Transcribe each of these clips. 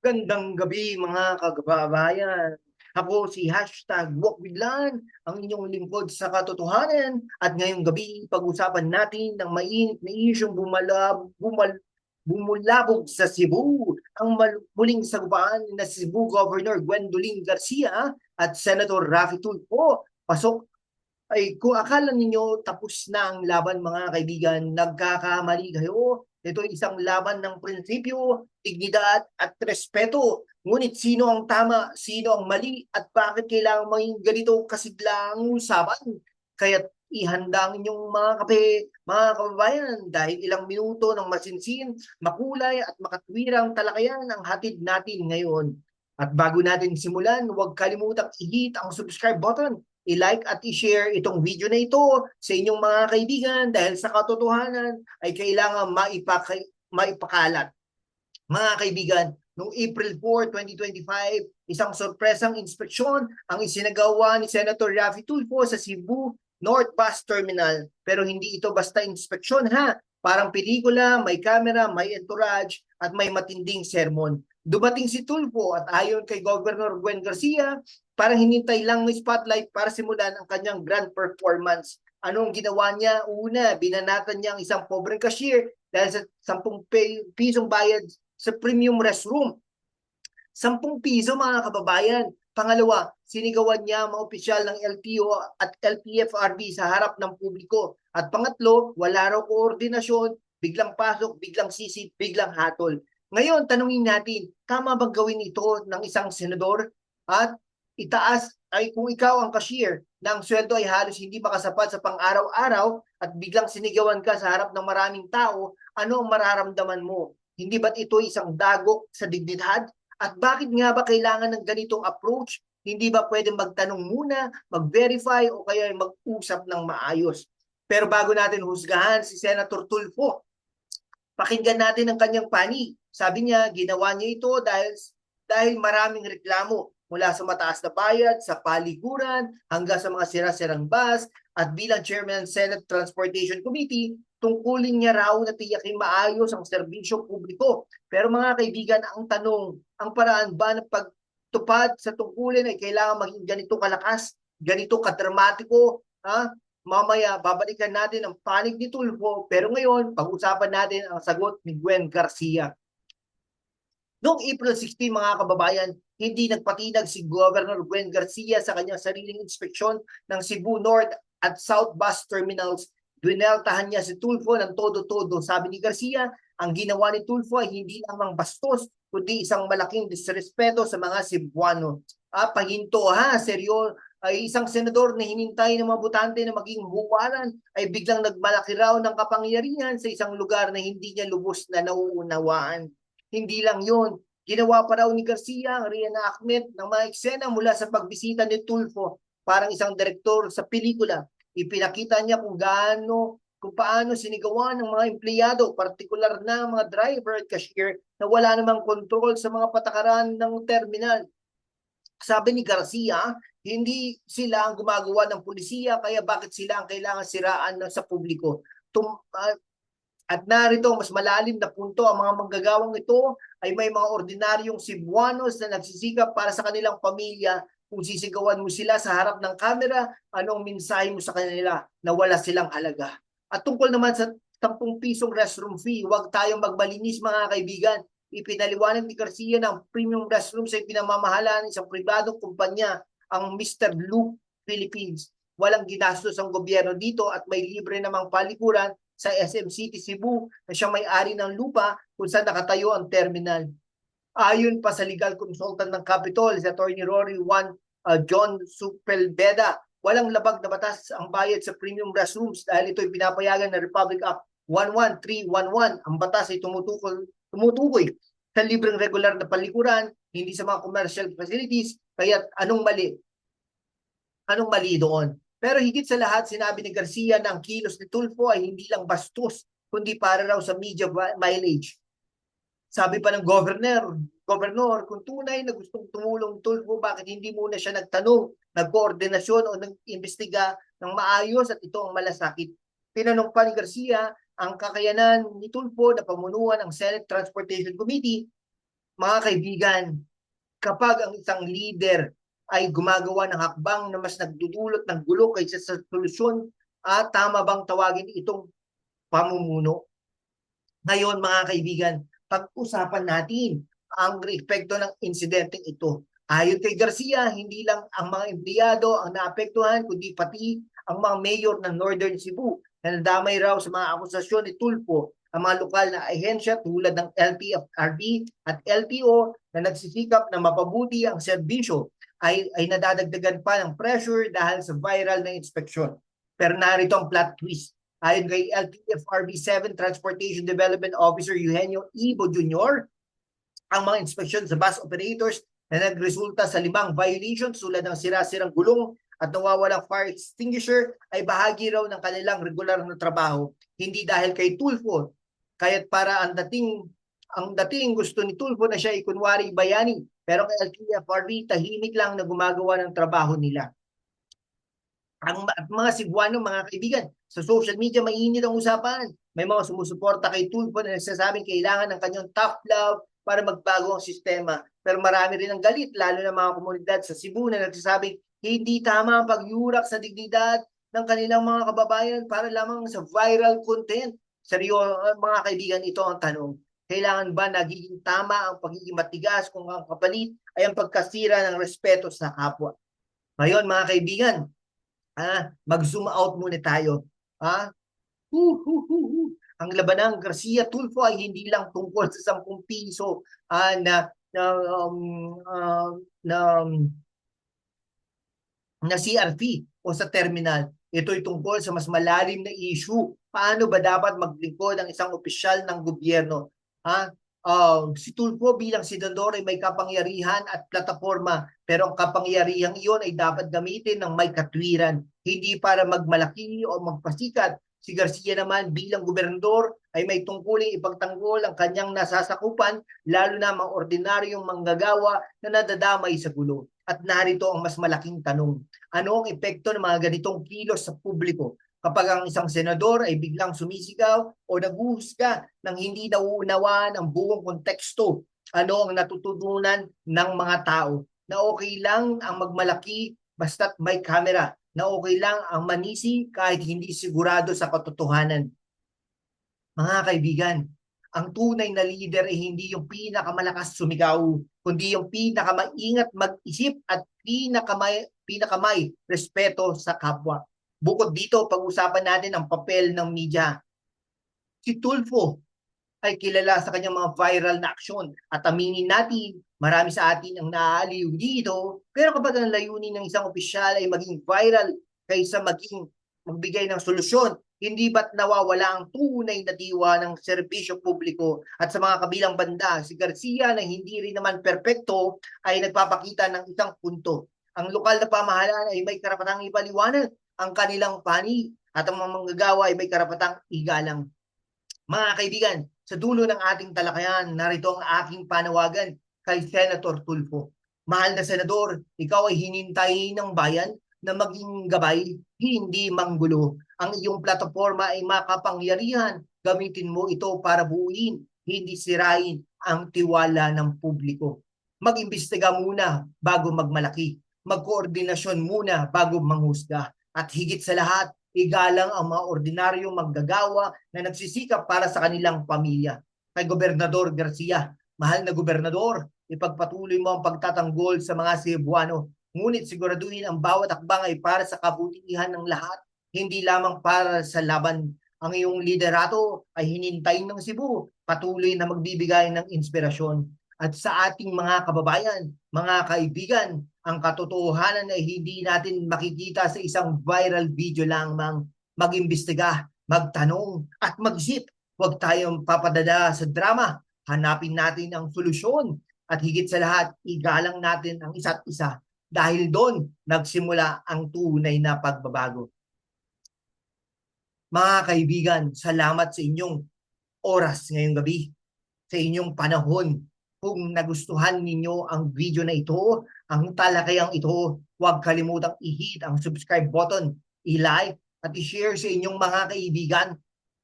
Magandang gabi mga kagababayan. Ako si hashtag Walk with Lan, ang inyong lingkod sa katotohanan. At ngayong gabi, pag-usapan natin ng mainit na isyong bumalab, bumal, bumulabog sa Cebu. Ang mal- muling sagupaan na Cebu Governor Gwendolyn Garcia at Senator Rafi Tulfo. Pasok ay kung akala ninyo tapos na ang laban mga kaibigan, nagkakamali kayo. Ito isang laban ng prinsipyo, dignidad at respeto. Ngunit sino ang tama, sino ang mali at bakit kailangan maging ganito kasiglang usapan? Kaya ihanda ang inyong mga kape, mga kababayan, dahil ilang minuto ng masinsin, makulay at makatwirang talakayan ang hatid natin ngayon. At bago natin simulan, huwag kalimutang i-hit ang subscribe button i-like at i-share itong video na ito sa inyong mga kaibigan dahil sa katotohanan ay kailangan maipaka maipakalat. Mga kaibigan, noong April 4, 2025, isang sorpresang inspeksyon ang isinagawa ni Senator Raffy Tulfo sa Cebu North Bus Terminal. Pero hindi ito basta inspeksyon ha. Parang pelikula, may camera, may entourage, at may matinding sermon. Dumating si Tulfo at ayon kay Governor Gwen Garcia, parang hinintay lang ng spotlight para simulan ang kanyang grand performance. Anong ginawa niya? Una, binanatan niya ang isang pobreng cashier dahil sa 10 pisong bayad sa premium restroom. 10 piso mga kababayan. Pangalawa, sinigawan niya mga opisyal ng LTO at LTFRB sa harap ng publiko. At pangatlo, wala raw koordinasyon, biglang pasok, biglang sisip, biglang hatol. Ngayon, tanungin natin, tama bang gawin ito ng isang senador? At itaas ay kung ikaw ang cashier na ang sweldo ay halos hindi makasapat sa pang-araw-araw at biglang sinigawan ka sa harap ng maraming tao, ano ang mararamdaman mo? Hindi ba't ito isang dagok sa dignidad? At bakit nga ba kailangan ng ganitong approach? Hindi ba pwedeng magtanong muna, mag-verify o kaya mag-usap ng maayos? Pero bago natin husgahan si Senator Tulfo, pakinggan natin ang kanyang panig. Sabi niya, ginawa niya ito dahil dahil maraming reklamo mula sa mataas na bayad, sa paliguran, hanggang sa mga sira-sirang bus, at bilang Chairman ng Senate Transportation Committee, tungkulin niya raw na tiyakin maayos ang serbisyo publiko. Pero mga kaibigan, ang tanong, ang paraan ba ng pagtupad sa tungkulin ay kailangan maging ganito kalakas, ganito kadramatiko, ha? Mamaya, babalikan natin ang panig ni Tulfo, pero ngayon, pag-usapan natin ang sagot ni Gwen Garcia. Noong April 16, mga kababayan, hindi nagpatinag si Governor Gwen Garcia sa kanyang sariling inspeksyon ng Cebu North at South Bus Terminals. Dwineltahan niya si Tulfo ng todo-todo. Sabi ni Garcia, ang ginawa ni Tulfo ay hindi lamang bastos, kundi isang malaking disrespeto sa mga Cebuano. Ah, pahinto ha, seryo, ay isang senador na hinintay ng mga butante na maging huwaran ay biglang nagmalaki raw ng kapangyarihan sa isang lugar na hindi niya lubos na nauunawaan. Hindi lang yon, ginawa pa raw ni Garcia ang reenactment ng mga eksena mula sa pagbisita ni Tulfo parang isang direktor sa pelikula. Ipinakita niya kung gaano kung paano sinigawan ng mga empleyado, partikular na mga driver at cashier na wala namang control sa mga patakaran ng terminal. Sabi ni Garcia, hindi sila ang gumagawa ng pulisiya, kaya bakit sila ang kailangan siraan sa publiko? Tum, uh, at narito, mas malalim na punto, ang mga manggagawang ito ay may mga ordinaryong Cebuanos na nagsisikap para sa kanilang pamilya. Kung sisigawan mo sila sa harap ng kamera, anong mensahe mo sa kanila na wala silang halaga? At tungkol naman sa 10 pisong restroom fee, huwag tayong magbalinis mga kaibigan. Ipinaliwanag ni Garcia ng premium restroom sa pinamamahalaan isang pribadong kumpanya, ang Mr. Loop Philippines. Walang ginastos ang gobyerno dito at may libre namang palikuran sa SM City Cebu na siyang may-ari ng lupa kung saan nakatayo ang terminal. Ayon pa sa legal consultant ng Capitol, si Attorney Rory Juan uh, John Supelbeda, walang labag na batas ang bayad sa premium restrooms dahil ito ay pinapayagan ng Republic Act 11311. Ang batas ay tumutukoy, tumutukoy sa libreng regular na palikuran, hindi sa mga commercial facilities, kaya anong mali? Anong mali doon? Pero higit sa lahat, sinabi ni Garcia na ang kilos ni Tulfo ay hindi lang bastos, kundi para raw sa media mileage. Sabi pa ng governor, governor, kung tunay na gustong tumulong Tulfo, bakit hindi muna siya nagtanong, nagkoordinasyon o nag-imbestiga ng maayos at ito ang malasakit. Tinanong pa ni Garcia ang kakayanan ni Tulfo na pamunuan ang Senate Transportation Committee mga kaibigan, kapag ang isang leader ay gumagawa ng hakbang na mas nagdudulot ng gulo kaysa sa solusyon, at tama bang tawagin itong pamumuno? Ngayon mga kaibigan, pag-usapan natin ang epekto ng insidenteng ito. Ayon kay Garcia, hindi lang ang mga empleyado ang naapektuhan, kundi pati ang mga mayor ng Northern Cebu na nadamay raw sa mga akusasyon ni Tulfo ang mga lokal na ahensya tulad ng LTFRB at LTO na nagsisikap na mapabuti ang serbisyo ay, ay nadadagdagan pa ng pressure dahil sa viral na inspeksyon. Pero narito ang plot twist. Ayon kay LTFRB 7 Transportation Development Officer Eugenio Ibo Jr., ang mga inspeksyon sa bus operators na nagresulta sa limang violations tulad ng sira-sirang gulong at nawawalang fire extinguisher ay bahagi raw ng kanilang regular na trabaho. Hindi dahil kay Tulfo, kaya't para ang dating ang dating gusto ni Tulfo na siya ay kunwari bayani, pero kay LTFRB tahimik lang na gumagawa ng trabaho nila. Ang mga Cebuano, mga kaibigan, sa social media mainit ang usapan. May mga sumusuporta kay Tulfo na nagsasabing kailangan ng kanyang tough love para magbago ang sistema. Pero marami rin ang galit, lalo na mga komunidad sa Cebu na nagsasabing hindi tama ang pagyurak sa dignidad ng kanilang mga kababayan para lamang sa viral content. Seryo, mga kaibigan, ito ang tanong. Kailangan ba nagiging tama ang pagiging matigas kung ang kapalit ay ang pagkasira ng respeto sa kapwa? Ngayon, mga kaibigan, ah, mag-zoom out muna tayo. Ah, hu, hu, hu. Ang labanang Garcia Tulfo ay hindi lang tungkol sa 10 piso ah, na na um, uh, na na CRP o sa terminal. Ito'y tungkol sa mas malalim na issue. Paano ba dapat maglingkod ang isang opisyal ng gobyerno? Ha? Uh, si Tulfo bilang senador ay may kapangyarihan at plataforma pero ang kapangyarihan iyon ay dapat gamitin ng may katwiran hindi para magmalaki o magpasikat Si Garcia naman bilang gobernador ay may tungkuling ipagtanggol ang kanyang nasasakupan lalo na mga ordinaryong manggagawa na nadadamay sa gulo. At narito ang mas malaking tanong. Ano ang epekto ng mga ganitong kilos sa publiko kapag ang isang senador ay biglang sumisigaw o naguhusga ng hindi nauunawaan ang buong konteksto? Ano ang natutunan ng mga tao? Na okay lang ang magmalaki basta't may camera na okay lang ang manisi kahit hindi sigurado sa katotohanan. Mga kaibigan, ang tunay na leader ay hindi yung pinakamalakas sumigaw, kundi yung pinakamaingat mag-isip at pinakamay, pinakamay respeto sa kapwa. Bukod dito, pag-usapan natin ang papel ng media. Si Tulfo ay kilala sa kanyang mga viral na aksyon at aminin natin Marami sa atin ang naaaliw dito, pero kapag ang layunin ng isang opisyal ay maging viral kaysa maging magbigay ng solusyon, hindi ba't nawawala ang tunay na diwa ng serbisyo publiko at sa mga kabilang banda, si Garcia na hindi rin naman perpekto ay nagpapakita ng isang punto. Ang lokal na pamahalaan ay may karapatang ipaliwanag ang kanilang pani at ang mga manggagawa ay may karapatang igalang. Mga kaibigan, sa dulo ng ating talakayan, narito ang aking panawagan kay Senator Tulfo. Mahal na senador, ikaw ay hinintay ng bayan na maging gabay, hindi manggulo. Ang iyong plataforma ay makapangyarihan. Gamitin mo ito para buuin, hindi sirain ang tiwala ng publiko. Mag-imbestiga muna bago magmalaki. Magkoordinasyon muna bago manghusga. At higit sa lahat, igalang ang mga ordinaryong maggagawa na nagsisikap para sa kanilang pamilya. Kay Gobernador Garcia, mahal na gobernador, ipagpatuloy mo ang pagtatanggol sa mga Cebuano. Ngunit siguraduhin ang bawat akbang ay para sa kabutihan ng lahat, hindi lamang para sa laban. Ang iyong liderato ay hinintayin ng Cebu, patuloy na magbibigay ng inspirasyon. At sa ating mga kababayan, mga kaibigan, ang katotohanan ay hindi natin makikita sa isang viral video lamang. Mag-imbestiga, magtanong, at mag-isip. Huwag tayong papadada sa drama. Hanapin natin ang solusyon at higit sa lahat, igalang natin ang isa't isa dahil doon nagsimula ang tunay na pagbabago. Mga kaibigan, salamat sa inyong oras ngayong gabi, sa inyong panahon. Kung nagustuhan ninyo ang video na ito, ang talakayang ito, huwag kalimutang i-hit ang subscribe button, i-like at i-share sa inyong mga kaibigan.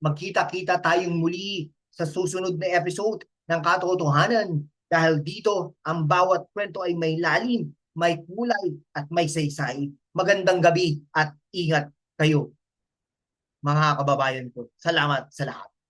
Magkita-kita tayong muli sa susunod na episode ng katotohanan Dahil dito, ang bawat kwento ay may lalim, may kulay, at may saysay. Magandang gabi at ingat kayo, mga kababayan ko. Salamat sa lahat.